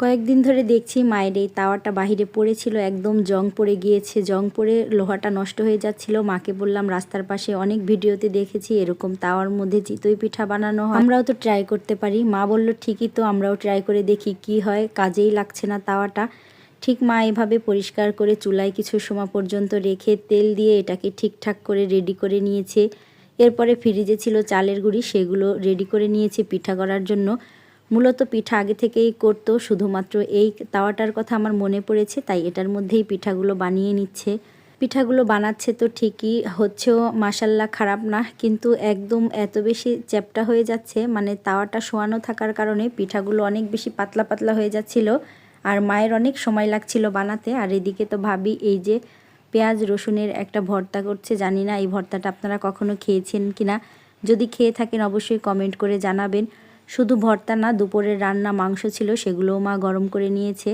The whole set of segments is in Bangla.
কয়েকদিন ধরে দেখছি মায়ের এই তাওয়াটা বাহিরে পড়েছিল, একদম জং পড়ে গিয়েছে, জং পড়ে লোহাটা নষ্ট হয়ে যাচ্ছিল। মাকে বললাম, রাস্তার পাশে অনেক ভিডিওতে দেখেছি এরকম তাওয়ার মধ্যে চিতই পিঠা বানানো হয়। আমরাও তো ট্রাই করতে পারি। মা বলল, ঠিকই তো, আমরাও ট্রাই করে দেখি কি হয়, কাজেই লাগছে না তাওয়াটা। ঠিক মা এভাবে পরিষ্কার করে চুলায় কিছু সময় পর্যন্ত রেখে তেল দিয়ে এটাকে ঠিকঠাক করে রেডি করে নিয়েছে। এরপরে ফ্রিজে ছিল চালের গুঁড়ি, সেগুলো রেডি করে নিয়েছে পিঠা করার জন্য। মূলত পিঠা আগে থেকেই করতো, শুধুমাত্র এই তাওয়াটার কথা আমার মনে পড়েছে, তাই এটার মধ্যেই পিঠাগুলো বানিয়ে নিচ্ছে। পিঠাগুলো বানাচ্ছে তো ঠিকই, হচ্ছেও মাসাল্লা খারাপ না, কিন্তু একদম এত বেশি চ্যাপটা হয়ে যাচ্ছে মানে তাওয়াটা শোয়ানো থাকার কারণে পিঠাগুলো অনেক বেশি পাতলা পাতলা হয়ে যাচ্ছিল, আর মায়ের অনেক সময় লাগছিল বানাতে, আর এদিকে তো ভাবি এই যে পেঁয়াজ রসুনের একটা ভর্তা করছে, জানি না এই ভর্তাটা আপনারা কখনো খেয়েছেন কিনা, যদি খেয়ে থাকেন অবশ্যই কমেন্ট করে জানাবেন। শুধু ভর্তা না, দুপুরের রান্না মাংস ছিল, সেগুলোও মা গরম করে নিয়েছে।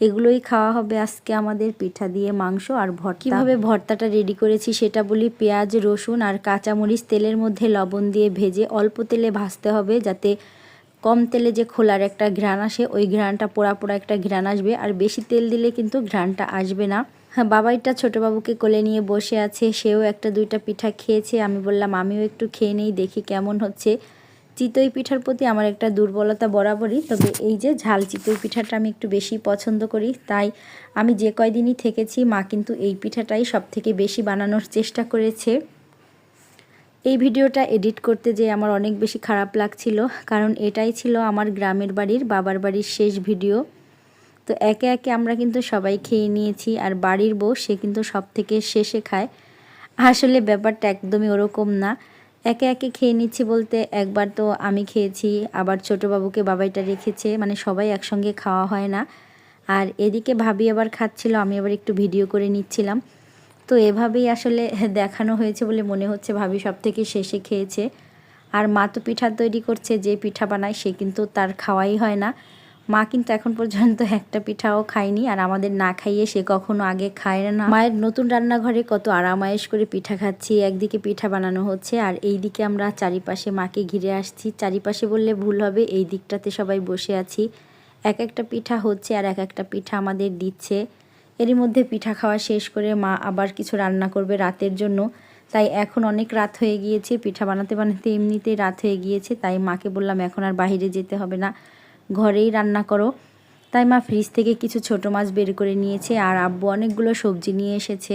এগুলোই খাওয়া হবে আজকে আমাদের পিঠা দিয়ে মাংস আর ভর্তা। কীভাবে ভর্তাটা রেডি করেছি সেটা বলি, পেঁয়াজ, রসুন আর কাঁচামরিচ তেলের মধ্যে লবণ দিয়ে ভেজে অল্প তেলে ভাজতে হবে যাতে কম তেলে যে খোলার একটা ঘ্রাণ আসে, ওই ঘ্রাণটা পোড়া পোড়া একটা ঘ্রাণ আসবে। আর বেশি তেল দিলে কিন্তু ঘ্রাণটা আসবে না। হ্যাঁ বাবাইটা ছোটো বাবুকে কোলে নিয়ে বসে আছে, সেও একটা দুইটা পিঠা খেয়েছে। আমি বললাম, আমিও একটু খেয়ে নেই, দেখি কেমন হচ্ছে। চিতই পিঠার প্রতি আমার একটা দুর্বলতা বরাবরই, তবে এই যে ঝাল চিতই পিঠাটা আমি একটু বেশি পছন্দ করি, তাই আমি যে কয়দিনই থেকেছি, মা কিন্তু এই পিঠাটাই সব থেকে বেশি বানানোর চেষ্টা করেছে। এই ভিডিওটা এডিট করতে যে আমার অনেক বেশি খারাপ লাগছিল, কারণ এটাই ছিল আমার গ্রামের বাড়ির বাবার বাড়ির শেষ ভিডিও। তো একে একে আমরা কিন্তু সবাই খেয়ে নিয়েছি, আর বাড়ির বউ সে কিন্তু সব থেকে শেষে খায়। আসলে ব্যাপারটা একদমই ওরকম না। একে একে খেয়ে নিচ্ছি বলতে একবার তো আমি খেয়েছি, আবার ছোটো বাবুকে বাবাইটা রেখেছে মানে সবাই একসঙ্গে খাওয়া হয় না। আর এদিকে ভাবি আবার খাচ্ছিল, আমি আবার একটু ভিডিও করে নিচ্ছিলাম। তো এভাবেই আসলে দেখানো হয়েছে বলে মনে হচ্ছে ভাবি সব থেকে শেষে খেয়েছে। আর মা তো পিঠা তৈরি করছে, যে পিঠা বানায় সে কিন্তু তার খাওয়াই হয় না। মা কিন্তু এখন পর্যন্ত একটা পিঠাও খায়নি আর আমাদের না খাইয়ে সে কখনো আগে খায় না। মায়ের নতুন রান্নাঘরে কত আরামায়েশ করে পিঠা খাচ্ছি, একদিকে পিঠা বানানো হচ্ছে আর এই দিকে আমরা চারিপাশে মাকে ঘিরে আসছি। চারিপাশে বললে ভুল হবে, এই দিকটাতে সবাই বসে আছি। এক একটা পিঠা হচ্ছে আর এক একটা পিঠা আমাদের দিচ্ছে। এরই মধ্যে পিঠা খাওয়া শেষ করে মা আবার কিছু রান্না করবে রাতের জন্য। তাই এখন অনেক রাত হয়ে গিয়েছে, পিঠা বানাতে বানাতে এমনিতেই রাত হয়ে গিয়েছে, তাই মাকে বললাম এখন আর বাহিরে যেতে হবে না। ঘরেই রান্না করো। তাই মা ফ্রিজ থেকে কিছু ছোট মাছ বের করে নিয়েছে আর আব্বু অনেকগুলো সবজি নিয়ে এসেছে।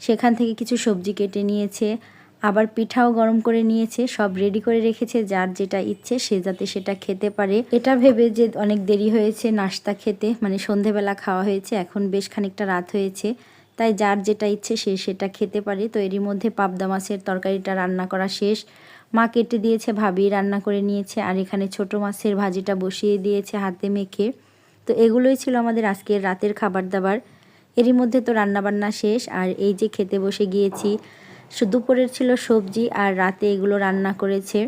সেখান থেকে কিছু সবজি কেটে নিয়েছে, আবার পিঠাও গরম করে নিয়েছে, সব রেডি করে রেখেছে, যার যেটা ইচ্ছে সে যাতে সেটা খেতে পারে। এটা ভেবে যে অনেক দেরি হয়েছে নাস্তা খেতে মানে সন্ধেবেলা খাওয়া হয়েছে, এখন বেশ খানিকটা রাত হয়েছে। তাই যার যেটা ইচ্ছে সে সেটা খেতে পারে। তো এরই মধ্যে পাবদা মাছের তরকারিটা রান্না করা শেষ। মা কেটে দিয়েছে, ভাবি রান্না করে নিয়েছে, আর এখানে ছোট মাছের ভাজিটা বসিয়ে দিয়েছে হাতে মেখে। তো এগুলোই ছিল আমাদের আজকের রাতের খাবার দাবার। এরই মধ্যে তো রান্নাবান্না শেষ, আর এই যে খেতে বসে গিয়েছি দুপুরের ছিল সবজি, আর রাতে এগুলো রান্না করেছে।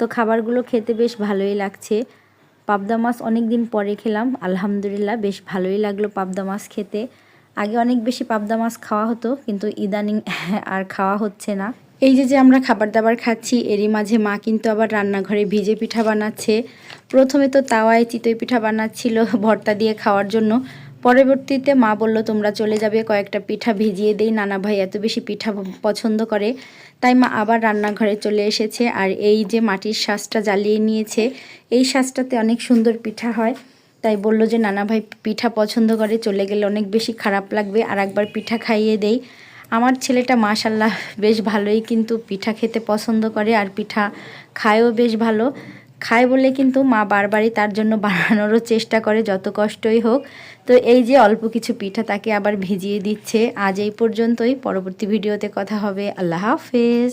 তো খাবারগুলো খেতে বেশ ভালোই লাগছে। পাবদা মাছ অনেক দিন পরে খেলাম, আলহামদুলিল্লাহ বেশ ভালোই লাগল পাবদা মাছ খেতে। আগে অনেক বেশি পাবদা মাছ খাওয়া হতো, কিন্তু ইদানিং আর খাওয়া হচ্ছে না। এই যে যে আমরা খাবার দাবার খাচ্ছি, এরই মাঝে মা কিন্তু আবার রান্নাঘরে ভিজে পিঠা বানাচ্ছে। প্রথমে তো তাওয়ায় চিতই পিঠা বানাচ্ছিল ভর্তা দিয়ে খাওয়ার জন্য। পরবর্তীতে মা বলল, তোমরা চলে যাবে, কয়েকটা পিঠা ভিজিয়ে দেই। নানা ভাই এত বেশি পিঠা পছন্দ করে। তাই মা আবার রান্নাঘরে চলে এসেছে। আর এই যে মাটির শ্বাসটা জ্বালিয়ে নিয়েছে, এই শ্বাসটাতে অনেক সুন্দর পিঠা হয়। তাই বলল যে, নানা ভাই পিঠা পছন্দ করে, চলে গেলে অনেক বেশি খারাপ লাগবে। আর একবার পিঠা খাইয়ে দেই। আমার ছেলেটা মাশাল্লাহ বেশ ভালোই কিন্তু পিঠা খেতে পছন্দ করে আর পিঠা খায়ও বেশ ভালো। খায় বলে কিন্তু মা বারবারই তার জন্য বানানোরও চেষ্টা করে যত কষ্টই হোক। তো এই যে অল্প কিছু পিঠা তাকে আবার ভিজিয়ে দিচ্ছে। আজ এই পর্যন্তই। পরবর্তী ভিডিওতে কথা হবে। আল্লাহ হাফেজ।